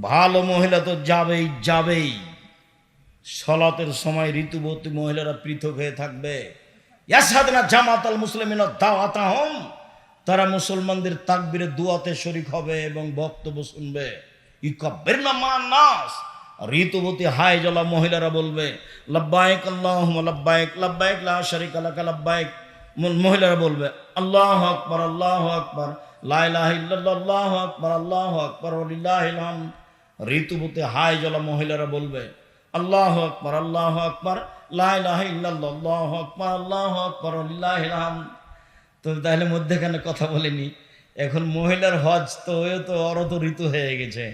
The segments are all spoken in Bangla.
ভালো মহিলা তো যাবেই যাবেই। সলাতের সময় ঋতুবতী মহিলারা পৃথক হয়ে থাকবে। ইয়াসাদনা জামাত আল তারা মুসলমানদের তাকবীরে দুয়াতে শরিক হবে এবং বক্তব্য শুনবে। নাস ঋতুবতী হাই জলা মহিলারা বলবে লব্বাইক আল্লাহ লব্বাইক লব্বাইক লা শারিকা লাক লব্বাইক ম- মহিলারা বলবে, আল্লাহ আকবার আল্লাহ আকবার, লা ইলাহা ইল্লাল্লাহ আকবার, আল্লাহু আকবার, ওয়ালিল্লাহিল হামদ। ঋতুবতী হাই জলা মহিলারা বলবে, আল্লাহ আকবার আল্লাহ আকবার, লা ইলাহা ইল্লাল্লাহ, আল্লাহু আকবার আল্লাহু আকবার হামদ তো তাহলে মধ্যেখানে কথা বলিনি, এখন মহিলার হজ তো ওও তো অরত ঋতু হয়ে গেছে।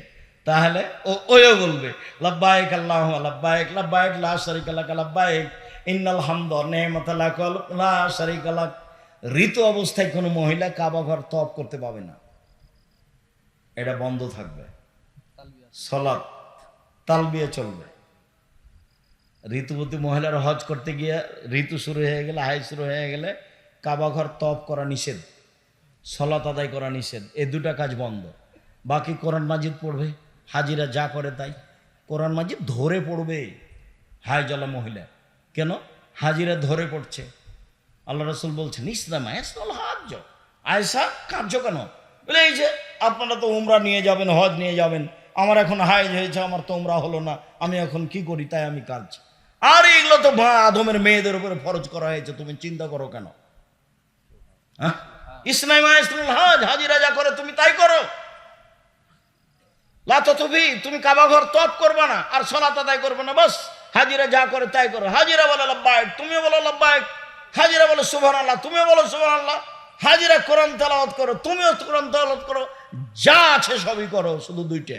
তাহলে ও ওও বলবে, লাব্বাইক আল্লাহ লাব্বাইক লাব্বাইক, লা শারিকা লাক, লাব্বাইক, ইন্নাল হামদ নেমাত লাক, লা শারিকা লাক। ঋতু অবস্থায় কোনো মহিলা কাবা ঘর তপ করতে পাবে না। এটা বন্ধ থাকবে। সলাৎ, তালবিয়ে চলবে। ঋতুবতী মহিলার হজ করতে গিয়ে ঋতু শুরু হয়ে গেলে হাই শুরু হয়ে গেলে কাবা ঘর তপ করা নিষেধ সলাত আদায় করা নিষেধ, এ দুটা কাজ বন্ধ। বাকি কোরআন মাজিদ পড়বে, হাজিরা যা করে তাই। কোরআন মাজিদ ধরে পড়বে হাই জলা মহিলা। কেন? হাজিরা ধরে পড়ছে। আল্লাহ রসুল বলছেন, ইসলাম আয়সা কার্য কেন? বলে, এই যে আপনারা তো উমরা নিয়ে যাবেন, হজ নিয়ে যাবেন আমার এখন হাইজ হয়েছে, আমার তোমরা হলো না। আমি এখন কি করি, তাই আমি কাজ। আর এগুলো তো আদমের মেয়েদের উপরে ফরজ করা হয়েছে, তুমি চিন্তা করো কেন? হ্যাঁ? ইসলাম আয়াসুল হাজ, হাজিরা যা করে তুমি তাই করো। লাতবি তুমি কাবা ঘর তপ করবে না, আর সলাত আদায় করবে না, বাস। হাজিরা যা করে তাই করো। হাজিরা বলে লব্বায়ক তুমিও বলো লব্বায়ক হাজিরা বলো সুবহান আল্লাহ তুমিও বলো সুবহান আল্লাহ হাজিরা কোরআন তেলাওয়াত করো, তুমিও কোরআন তেলাওয়াত করো। যা আছে সবই করো, শুধু দুইটা।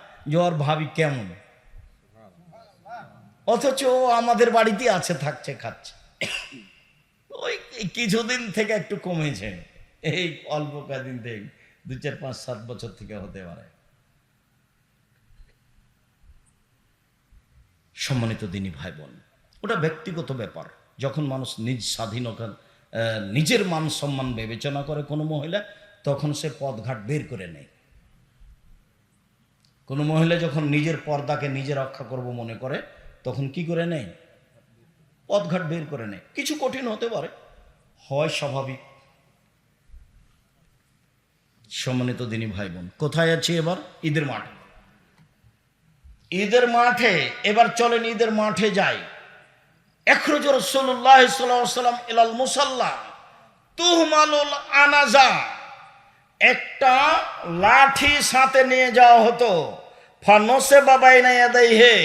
ওর ভাবি কেমন অথচ ও আমাদের বাড়িতে আছে, থাকছে, খাচ্ছে। ওই কিছুদিন থেকে একটু কমেছে। এই অল্প কদিন থেকে, দু চার পাঁচ সাত বছর থেকে হতে পারে। সম্মানিত দিনই ভাই বোন ওটা ব্যক্তিগত ব্যাপার। যখন মানুষ নিজ স্বাধীনতা নিজের মান সম্মান বিবেচনা করে কোনো মহিলা, তখন সে পদঘাট বের করে নেয়। কোনো মহিলা যখন নিজের পর্দাকে নিজে রক্ষা করব মনে করে, তখন কি করে নেয়? পথঘাট বের করে নেয়। কিছু কঠিন হতে পারে। হয় স্বাভাবিক। সম্মানিত দিনী ভাই বোন কোথায় আছি এবার? ঈদের মাঠে। ঈদের মাঠে, এবার চলেন ঈদের মাঠে যাই। এখরজ রসুল্লাহ সাল্লাম ইলাল মুসাল্লা তুহমালুল আনাজা। একটা লাঠি সাথে নিয়ে যাওয়া হতো। ফানসে বাবাই নাই দেয় হে।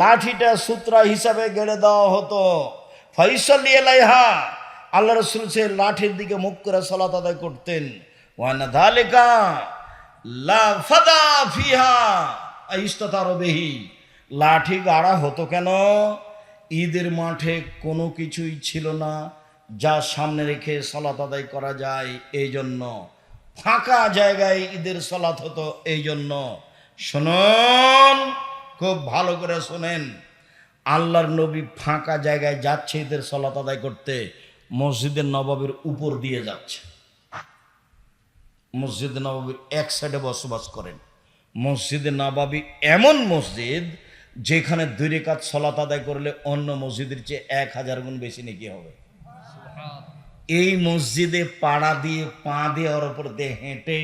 লাঠিটা সূত্রা হিসাবে গেড়ে দেওয়া হতো। ফৈসল এলাইহা, আল্লাহ রসুল সে লাঠির দিকে মুখ করে সলাত আদায় করতেন। ওয়ানা ধালিকা লা ফাদা ফিহা ইস্ততারবেহি লাঠি গাড়া হতো কেন? ঈদের মাঠে কোনো কিছুই ছিল না, যা সামনে রেখে সলাত আদায় করা যায় এই জন্য ফাঁকা জায়গায় ঈদের সলাত হতো এই জন্য শুনুন খুব ভালো করে শোনেন। আল্লাহর নবী ফাঁকা জায়গায় যাচ্ছে ঈদের সলাত আদায় করতে মসজিদের নবাবের উপর দিয়ে যাচ্ছে। মসজিদ নবাবির এক সাইডে বসবাস করেন। মসজিদে নবাবি এমন মসজিদ যেখানে দুই রেখাত সলাত আদায় করলে অন্য মসজিদের চেয়ে এক হাজার গুণ বেশি নাকি হবে। এই মসজিদে পাড়া দিয়ে পা দিয়ে ওর ওপর দিয়ে হেঁটে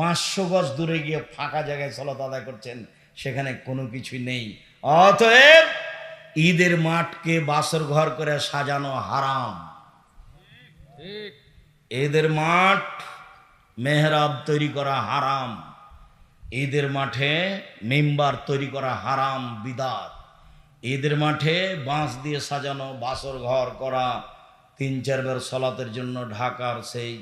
পাঁচশো গজ দূরে গিয়ে ফাঁকা জায়গায় সলাত আদায় করছেন, সেখানে কোনো কিছুই নেই। অতএব ঈদের মাঠকে বাসর ঘর করে সাজানো হারাম। ঈদের মাঠ মেহরাব তৈরি করা হারাম। ঈদের মাঠে মেম্বার তৈরি করা হারাম বিদাত। ঈদের মাঠে বাঁশ দিয়ে সাজানো বাসর ঘর করা, তিন চারবার সলাতের জন্য ঢাকার সেই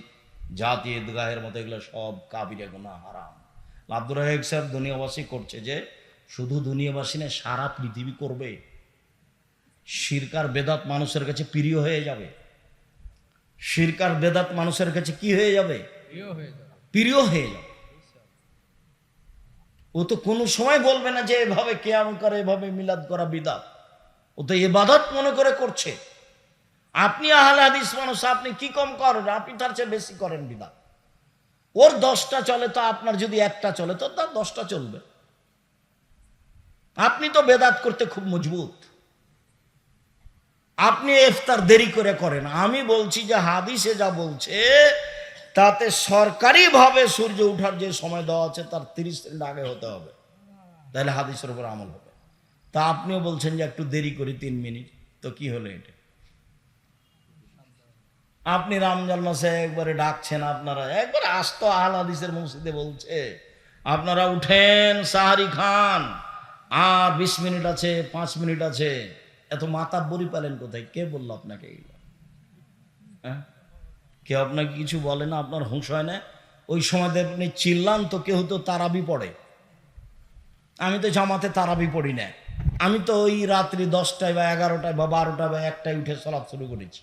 জাতীয় ঈদগাহের মতো এগুলো সব কাবিরে গোনা হারাম। আব্দুর রাহেক সাহেব দুনিয়াবাসী করছে যে শুধু দুনিয়াবাসী না সারা পৃথিবী করবে। শিরকার বেদাত মানুষের কাছে প্রিয় হয়ে যাবে। শিরকার বেদাত মানুষের কাছে কি হয়ে যাবে? প্রিয় হয়ে যাবে। প্রিয় হয়ে যাবে। ও তো কোনো সময় বলবে না যে এভাবে কেয়াম করে এভাবে মিলাদ করা বিদাত। ও তো এবাদত মনে করে করছে। আপনি আহলে হাদিস মানুষ, আপনি কি কম করেন? আপনি তার চেয়ে বেশি করেন বিদাত ওর দশটা চলে তো আপনার যদি একটা চলে, তো তার দশটা চলবে। আপনি তো বেদাত করতে খুব মজবুত। আপনি ইফতার দেরি করে করেন। আমি বলছি যে হাদিসে যা বলছে, তাতে সরকারিভাবে সূর্য ওঠার যে সময় দেওয়া আছে, তার তিরিশ মিনিট আগে হতে হবে। তাহলে হাদিসের উপর আমল হবে। তা আপনিও বলছেন যে একটু দেরি করি, তিন মিনিট। তো কি হলো এটা? আপনি রমজান মাসে একবারে ডাকছেন আপনারা। একবারে আস্ত আল হাদিসের মসজিদে বলছে, আপনারা উঠেন সাহারি খান, আর বিশ মিনিট আছে, পাঁচ মিনিট আছে। এত মাথা বড়ি পেলেন কোথায়? কে বলল আপনাকে এইগুলো হ্যাঁ? কেউ আপনাকে কিছু বলে না, আপনার হুঁশ হয় না? ওই সময় আপনি চিল্লান তো কেউ তো তারাবি পড়ে। আমি তো জামাতে তারাবি পড়ি না। আমি তো ওই রাত্রি দশটায় বা এগারোটায় বা বারোটায় বা একটায় উঠে সলাৎ শুরু করেছি।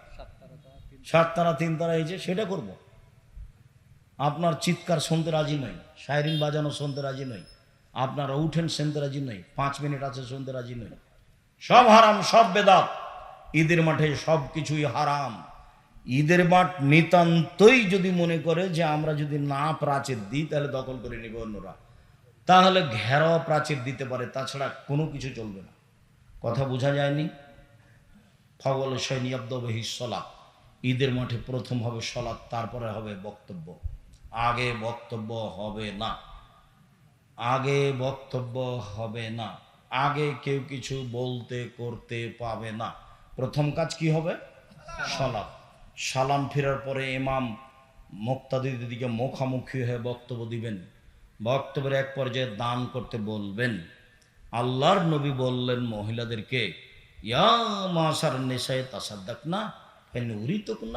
সাত তারা তিন তারা এই যে সেটা করব। আপনার চিৎকার শুনতে রাজি নই, সাইরিন বাজানো শুনতে রাজি নই, আপনারা উঠেন শুনতে রাজি নই, পাঁচ মিনিট আছে শুনতে রাজি নই। সব হারাম, সব বেদাত। ঈদের মাঠে সব কিছুই হারাম। ঈদের মাঠ নিতান্তই যদি মনে করে যে আমরা যদি না প্রাচীর দিই, তাহলে দখল করে নেবে অন্যরা। তাহলে ঘেরাও প্রাচীর দিতে পারে, তাছাড়া কোনো কিছু চলবে না। কথা বোঝা যায়নি? ফগল সৈনিয়াব্দবহি সলাপ ঈদের মাঠে প্রথম হবে সলাৎ, তারপরে হবে বক্তব্য। আগে বক্তব্য হবে না। আগে বক্তব্য হবে না। আগে কেউ কিছু বলতে করতে পাবে না। প্রথম কাজ কি হবে? সালাম সালাম ফেরার পরে ইমাম মুক্তাদিদের দিকে মুখামুখি হয়ে বক্তব্য দিবেন। বক্তব্যের এক পর্যায়ে দান করতে বলবেন। আল্লাহর নবী বললেন মহিলাদেরকে, ইয়া মাসার নেশায় তাসাদ্দাক না উরি তো কোন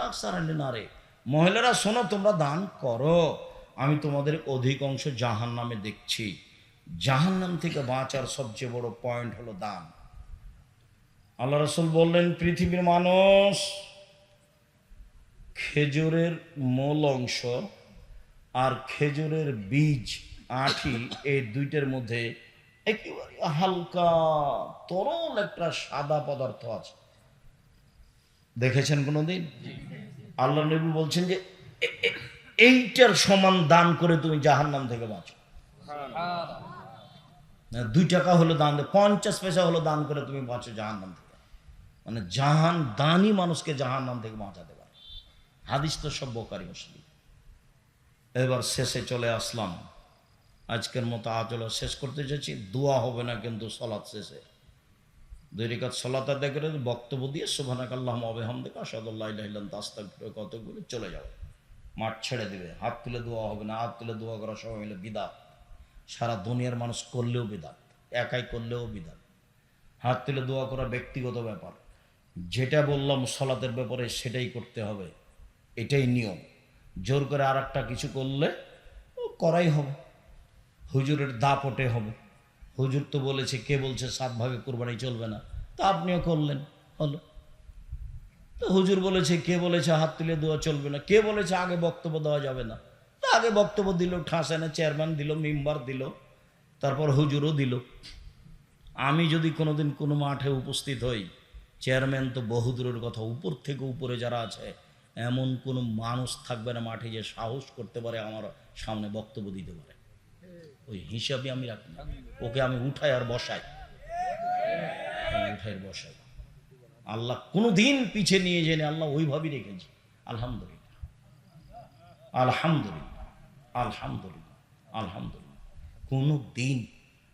না রে মহিলারা, শোনো, তোমরা দান করো। আমি তোমাদের অধিকাংশ জাহান নামে দেখছি। জাহান নাম থেকে বাঁচার সবচেয়ে বড় পয়েন্ট হলো দান। আল্লাহ রসুল বললেন, পৃথিবীর মানুষ খেজুরের মূল অংশ আর খেজুরের বীজ, আঠি এই দুইটার মধ্যে একেবারে হালকা তরল একটা সাদা পদার্থ আছে। দেখেছেন কোনোদিন? আল্লাহ নবী বলছেন যে এইটার সমান দান করে তুমি জাহান নাম থেকে বাঁচো। দুই টাকা হলো দান পঞ্চাশ পয়সা হলো দান করে তুমি বাঁচো জাহান নাম থেকে। মানে জাহান দানই মানুষকে জাহান নাম থেকে বাঁচাতে পারে। হাদিস তো সব বোকারি মুসলিম। এবার শেষে চলে আসলাম। আজকের মতো আচলা শেষ করতে চাইছি দোয়া হবে না কিন্তু সলাৎ শেষে। দুই রেখাত সলাত আদায় করে বক্তব্য দিয়ে সুবহানাক আল্লাহ আবেহাম দেখো আসাদুল্লাহ তাস্তাক কতগুলো চলে যাবে মাঠ ছেড়ে দিবে। হাত তুলে দোয়া হবে না, হাত তুলে দোয়া করা সবাই মিলে বিদাত। সারা দুনিয়ার মানুষ করলেও বিদাত, একাই করলেও বিদাত। হাত তুলে দোয়া করা ব্যক্তিগত ব্যাপার। যেটা বললাম সলাতের ব্যাপারে সেটাই করতে হবে। এটাই নিয়ম। জোর করে আর কিছু করলে করাই হবে। হুজুরের দাপটে হবে। হুজুর তো বলেছে, কে বলছে সাত ভাগে কোরবানি চলবে না? তা আপনিও করলেন হলো তো হুজুর বলেছে, কে বলেছে হাত তুলে দেওয়া চলবে না? কে বলেছে আগে বক্তব্য দেওয়া যাবে না? তা আগে বক্তব্য দিল ঠাসানে চেয়ারম্যান দিল, মেম্বার দিল, তারপর হুজুরও দিল। আমি যদি কোনোদিন কোনো মাঠে উপস্থিত হই, চেয়ারম্যান তো বহুদূরের কথা, উপর থেকে উপরে যারা আছে, এমন কোনো মানুষ থাকবে না মাঠে যে সাহস করতে পারে, আমার সামনে বক্তব্য দিতে পারে। ওই হিসাবে আমি রাখি না। ওকে আমি উঠাই আর বসাই। উঠাই আর বসাই। আল্লাহ কোনো দিন পিছে নিয়ে জেনে আল্লাহ ওইভাবেই রেখেছে। আলহামদুলিল্লাহ। আলহামদুলিল্লাহ। আলহামদুলিল্লাহ। আলহামদুলিল্লাহ। কোনো দিন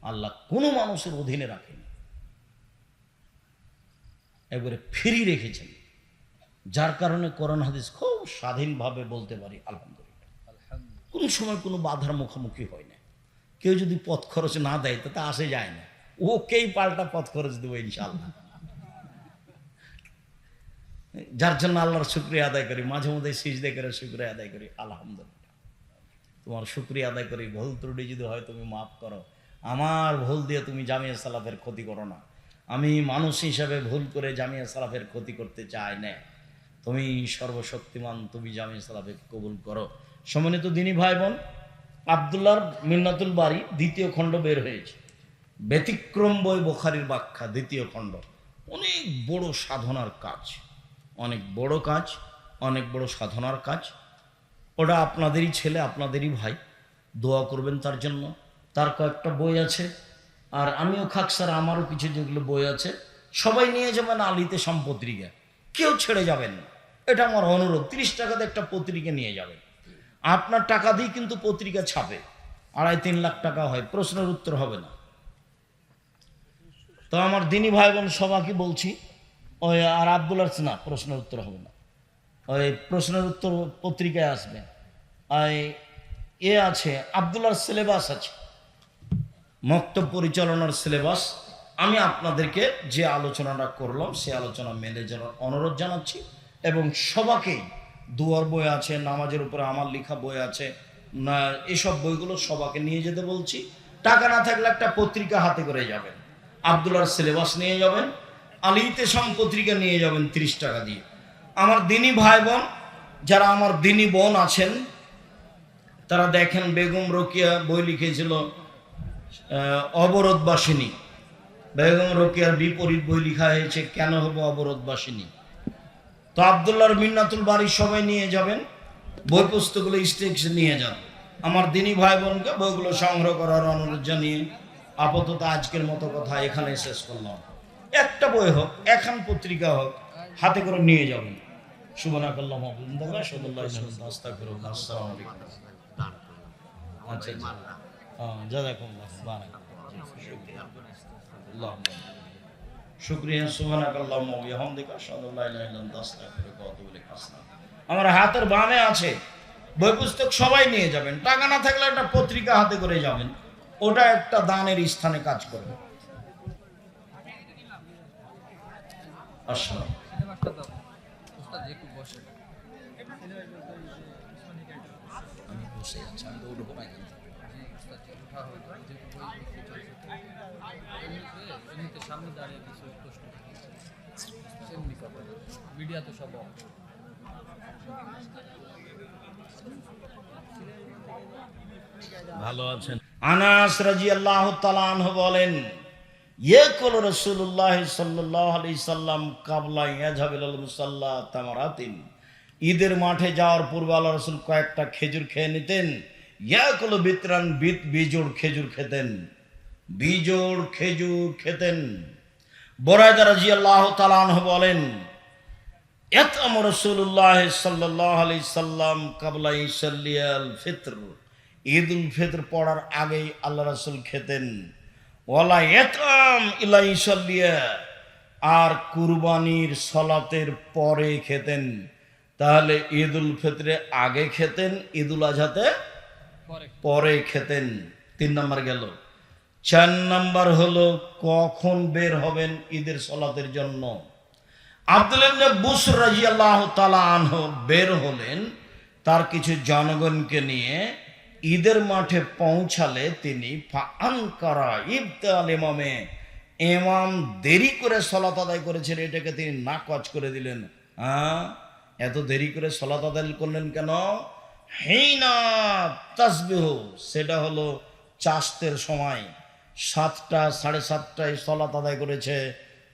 আল্লাহ কোনো মানুষের অধীনে রাখেনি একবারে ফ্রি রেখেছেন। যার কারণে করোনা হাদিস খুব স্বাধীনভাবে বলতে পারি আলহামদুলিল্লাহ। কোন সময় কোনো বাধার মুখোমুখি হয় না। কেউ যদি পথ খরচ না দেয়, তাতে আসে যায় না। ওকেই পাল্টা পথ খরচ দেবো ইনশাল্লাহ যার জন্য আল্লাহর শুক্রিয়া আদায় করি, মাঝে মধ্যে সিজদে করে শুক্রিয়া আদায় করি, আলহামদুলিল্লাহ। তোমার শুক্রিয়া আদায় করি, ভুল ত্রুটি যদি হয় তুমি মাফ করো। আমার ভুল দিয়ে তুমি জামিয়া সালাফের ক্ষতি করো না। আমি মানুষ হিসাবে ভুল করে জামিয়া সালাফের ক্ষতি করতে চাই না। তুমি সর্বশক্তিমান, তুমি জামিয়া সালাফের কবুল করো। সম্মানিত দিনী ভাই বোন আবদুল্লাহর মিন্নাতুল বাড়ি দ্বিতীয় খণ্ড বের হয়েছে। ব্যতিক্রম বই বোখারির ব্যাখ্যা, দ্বিতীয় খণ্ড। অনেক বড় সাধনার কাজ, অনেক বড় কাজ, অনেক বড় সাধনার কাজ। ওটা আপনাদেরই ছেলে, আপনাদেরই ভাই, দোয়া করবেন তার জন্য। তার কয়েকটা বই আছে, আর আমিও খাক স্যার, আমারও কিছু যেগুলো বই আছে। সবাই নিয়ে যাবেন আলিতে সম্পত্রিকা কেউ ছেড়ে যাবেন না। এটা আমার অনুরোধ, তিরিশ টাকাতে একটা পত্রিকা নিয়ে যাবেন। আপনার টাকা দিয়ে কিন্তু পত্রিকা ছাপে। আড়াই তিন লাখ টাকা হয়, প্রশ্নের উত্তর হবে না। তো আমার দিনী ভাই বোন সবাইকে বলছি? ওই আর আব্দুল না, প্রশ্নের উত্তর হবে না। ওই প্রশ্নের উত্তর পত্রিকায় আসবে। আর এ আছে আবদুল্লার সিলেবাস আছে। মক্তব পরিচালনার সিলেবাস। আমি আপনাদেরকে যে আলোচনাটা করলাম, সে আলোচনা মেনে অনুরোধ জানাচ্ছি এবং সবাকেই দুয়ার বই আছে, নামাজের উপরে আমার লেখা বই আছে, না, এসব বইগুলো সবাকে নিয়ে যেতে বলছি। টাকা না থাকলে একটা পত্রিকা হাতে করে যাবেন। আবদুল্লার সিলেবাস নিয়ে যাবেন, আলিতে সম পত্রিকা নিয়ে যাবেন তিরিশ টাকা দিয়ে। আমার দিনী ভাই বোন, যারা আমার দিনী বোন আছেন, তারা দেখেন বেগম রোকিয়া বই লিখেছিল অবরোধবাসিনী। বেগম রোকিয়ার বিপরীত বই লিখা হয়েছে, কেন হব অবরোধবাসিনী? তো আবদুল্লাহর মিন্নাতুল বাড়ির সবাই নিয়ে যাবেন, বই পুস্তকগুলো স্টেক্স নিয়ে যান। আমার দিনী ভাই বোনকে বইগুলো সংগ্রহ করার অনুরোধ জানিয়ে আপাতত আজকের মতো কথা এখানে শেষ করলাম। একটা বই হোক, এখান পত্রিকা হোক, হাতে করে নিয়ে যাবেন। আলহামদুলিল্লাহ সাল্লাল্লাহু আলাইহি ওয়াসাল্লাম আস্তাগফিরুল্লাহ, আসসালামু আলাইকুম। আচ্ছা আচ্ছা। শুক্রিয়া বিহামদিকা, আশহাদু আল্লা ইলাহা আস্তাগফিরুকা ওয়া আতুবু আমার হাতের বামে আছে বই পুস্তক সবাই নিয়ে যাবেন, টাকা না থাকলে একটা পত্রিকা হাতে করে যাবেন, ওটা একটা দানের স্থানে কাজ করবে। আমি বসে আছি আমি তো উঠবো না এখান থেকে। জি উস্তাদ যে উঠা হইতো যেহেতু বই বিক্রি চলছে এমনিতে এমনিতে সামনে দাঁড়িয়ে কিছু প্রশ্ন এমনি কথা মিডিয়া তো সব ভালো আছেন। আনাস রাজিয়াল্লাহু তাআলা আনহু বলেন ইয়াকুল রাসূলুল্লাহ সাল্লাল্লাহু আলাইহি সাল্লাম কাবলা মুসাল্লা তামারাতিন। ঈদের মাঠে যাওয়ার পূর্বে আল্লাহ রাসূল কয়েকটা খেজুর খেয়ে নিতেন। ইয়াকুল বিতরান বিত বিজোড় খেজুর খেতেন। বিজোড় খেজুর খেতেন। বরায়দা রাজিয়াল্লাহু তাআলা আনহু বলেন সাল্লাম কাবলা ইসাল্লিয়াল ফিতর ঈদ উল ফিতর পড়ার আগেই আল্লাহ রাসূল খেতেন। ইলা ইসাল্লিয়া আর কুরবানির সলাতের পরে খেতেন। তাহলে ঈদ উল ফিতরে আগে খেতেন ঈদ উল আজহাতে পরে খেতেন। তিন নম্বর গেল। চার নম্বর হলো কখন বের হবেন ঈদের সলাতের জন্য? আব্দুল বুসর রাদিয়াল্লাহু তাআলা আনহু বের হলেন তার কিছু জনগণকে নিয়ে ঈদের মাঠে পৌঁছালে তিনি ইমামে, ইমাম দেরি করে সলাত আদায় করেছেন, এটাকে তিনি নাকচ করে দিলেন। হ্যাঁ? এত দেরি করে সলাত আদায় করলেন কেন? হেইনা সেটা হলো চাষতের সময় সাতটা, সাড়ে সাতটায় সলাত আদায় করেছে।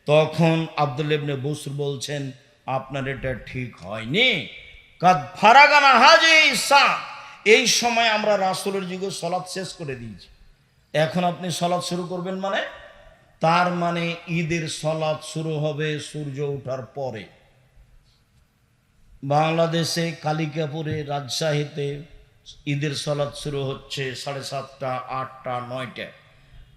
তখন আব্দুল ইবনে বসুর বলছেন, আপনার এটা ঠিক হয়নি। কাদ ফারাগানা হাজি সা এই সময় আমরা রাসূলের যুগে সলাৎ শেষ করে দিয়েছি। এখন আপনি সলাৎ শুরু করবেন মানে? তার মানে ঈদের সলাৎ শুরু হবে সূর্য ওঠার পরে। বাংলাদেশে কালিকাপুরে রাজশাহীতে ঈদের সলাৎ শুরু হচ্ছে সাড়ে সাতটা, আটটা নয়টা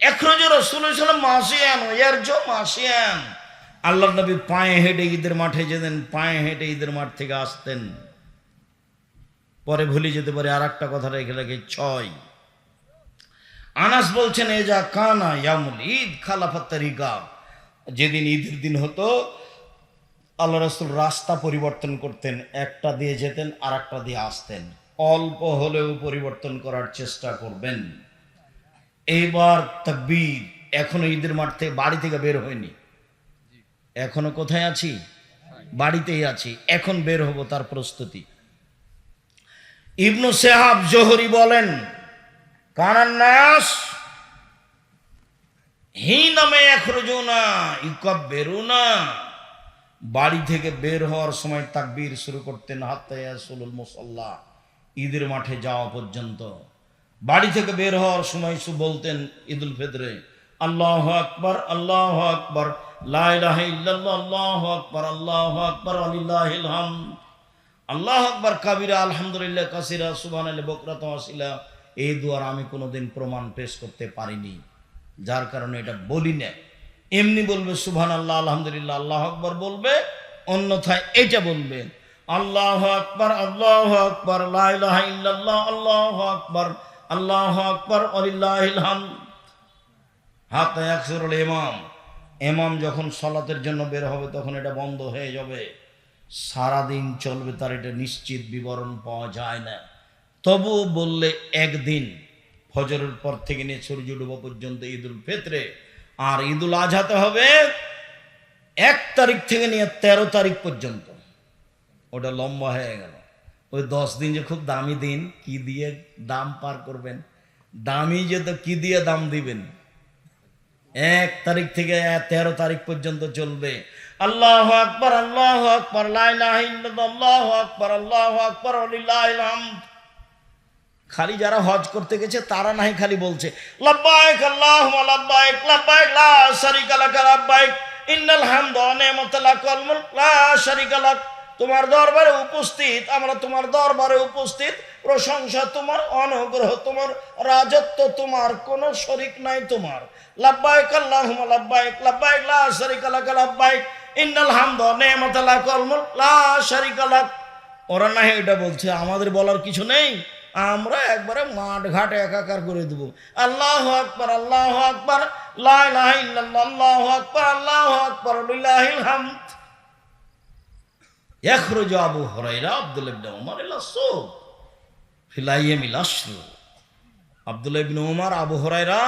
এখন যে রসুল সাল্লাম মাসিয়ান এর জো মাসিয়ান। আল্লাহ নবী পায়ে হেঁটে ঈদের মাঠে যেতেন, পায়ে হেঁটে ঈদের মাঠ থেকে আসতেন। পরে ভুলে যেতে পারে আর একটা কথা রেখে রেখে, ছয়। আনাস বলছেন, এ যা কানা ইয়ামুল ঈদ, খালাফাত তারিকা। যেদিন ঈদের দিন হতো আল্লাহ রসুল রাস্তা পরিবর্তন করতেন, একটা দিয়ে যেতেন আর একটা দিয়ে আসতেন। অল্প হলেও পরিবর্তন করার চেষ্টা করবেন। এইবার তকবীর এখনও ঈদের মাঠ বাড়ি থেকে বের হয়নি। এখনও কোথায় আছি? বাড়িতেই আছি। এখন বের হব তার প্রস্তুতি। ইবনু সেহাব জোহরি বলেন কানান্নাস হি নামে এখরজো না ইকব বেরো না বাড়ি থেকে বের হওয়ার সময় তাকবীর শুরু করতেন হাত্তায়াসুলুল মুসল্লা, ঈদের মাঠে যাওয়া পর্যন্ত। বাড়ি থেকে বের হওয়ার সময় সু বলতেন, ঈদুল ফিতরে, আল্লাহ আকবর আল্লাহ আকবর লাইলাহ আল্লাহ আকবর আল্লাহ আকবর আলিল্লাহিল হামদ। আল্লাহ আকবর, কাবিরা, আলহামদুলিল্লাহ, কাসিরা সুবান বকরাত আসিলা এই দুয়ার আমি কোনোদিন প্রমাণ পেশ করতে পারিনি। যার কারণে এটা বলি না। এমনি বলবে সুবহান আল্লাহ আলহামদুলিল্লাহ, আল্লাহ আকবর বলবে, অন্যথায় এটা বলবে, আল্লাহ আকবর আল্লাহ আকবর ইল্লাল্লাহ, আল্লাহ আকবর আল্লাহ আকবর আলিল্লাহিল হামদ। হাতে একসরুল ইমাম। ইমাম যখন সলাতের জন্য বের হবে, তখন এটা বন্ধ হয়ে যাবে। সারাদিন চলবে তার, এটা নিশ্চিত বিবরণ পাওয়া যায় না। তবু বললে একদিন, ফজরের পর থেকে নিয়ে সূর্য ডুবা পর্যন্ত ঈদুল ফিতরে, আর ঈদুল আজহাতে হবে এক তারিখ থেকে নিয়ে তেরো তারিখ পর্যন্ত। ওটা লম্বা হয়ে গেল। ওই দশ দিন যে খুব দামি দিন, কি দিয়ে দাম পার করবেন? দামি যে তো কি দিয়ে দাম দিবেন? এক তারিখ থেকে তেরো তারিখ পর্যন্ত চলবে। আল্লাহ আকবর আল্লাহ আকবর আল্লাহ আকবর আল্লাহ আকবর খালি যারা হজ করতে গেছে, তারা নাই খালি বলছে, লাব্বাইক আল্লাহ লাব্বাইক লাব্বাইক, লা শারিকা লাক, লাব্বাইক, ইন্নাল তোমার দরবারে উপস্থিত, আমরা তোমার দরবারে উপস্থিত, প্রশংসা তোমার, অনুগ্রহ তোমার, রাজত্ব তোমার, কোনো শরিক নাই তোমার। লাব্বাইক আল্লাহ লাব্বাইক লাব্বাইক, লা শারিকা লাক লাব্বাইক, ইন্নাল হামদ নি'মাতা লাকাল মুলক, লা শারিকা লাক। ওরা না এটা বলছে, আমাদের বলার কিছু নেই, আমরা একবারে মাঠ ঘাট একাকার করে দেবো। আল্লাহ আকবর আল্লাহ আকবর আল্লাহ আকবর আল্লাহ আকবর হামদ يخرج أبو هريرة عبد الله بن عمر إلى السوق في الأيام العشر عبد الله بن عمر আবু হরাইরা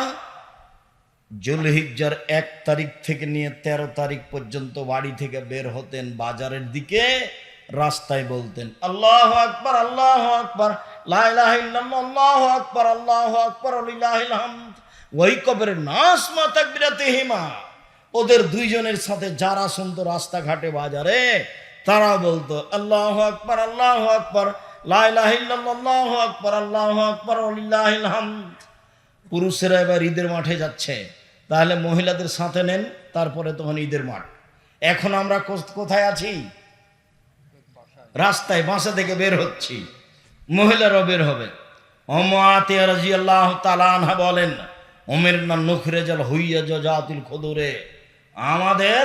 জুলহিজ্জার এক তারিখ থেকে নিয়ে তেরো তারিখ পর্যন্ত বাড়ি থেকে বের হতেন বাজারের দিকে রাস্তায় বলতেন আল্লাহ আকবর আল্লাহ আকবর আল্লাহ আকবর আল্লাহ আকবর ওই কবরের নাস মা তাকবিরাতে হিমা ওদের দুইজনের সাথে যারা শুনতো রাস্তাঘাটে বাজারে তারা বলতো, আল্লাহ আকবর আল্লাহ আকবর লাহ আকবর, আল্লাহ আকবর পুরুষেরা এবার ঈদের মাঠে যাচ্ছে। তাহলে মহিলাদের সাথে নেন, তারপরে তখন ঈদের মাঠ। এখন আমরা কোথায় আছি? রাস্তায় বাসা থেকে বের হচ্ছি। মহিলারাও বের হবে। অমাতে রাজি আল্লাহ তালানহা বলেন ওমের না নখরে জল হইয়া জাতিল খদরে, আমাদের